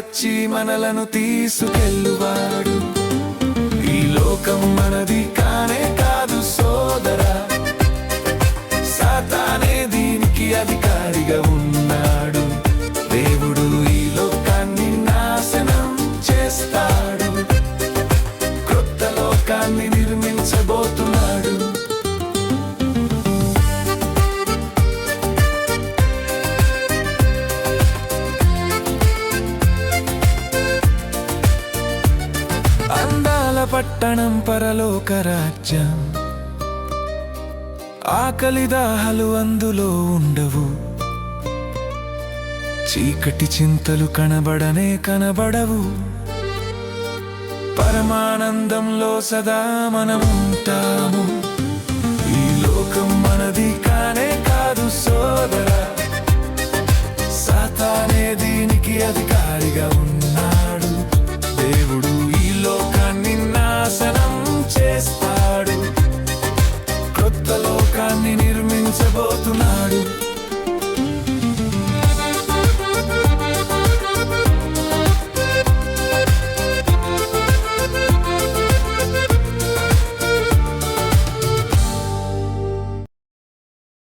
వచ్చి మనలను తీసుకెళ్ళువాడు. ఈ లోకం మనది కానే కాదు సోదరా. సాతానే దీనికి అధికారిగా ఉన్నాడు. దేవుడు ఈ లోకాన్ని నాశనం చేస్తాడు. పట్టణం పరలోక రాజ్యం. ఆకలి దాహలు అందులో ఉండవు. చీకటి చింతలు కనబడనే కనబడవు. పరమానందంలో సదా మనం ఉంటాము ఈ లోకం మనది కానే కాదు సోదరా. సాతానే దీనికి అధికారిగా ఉంది se bo to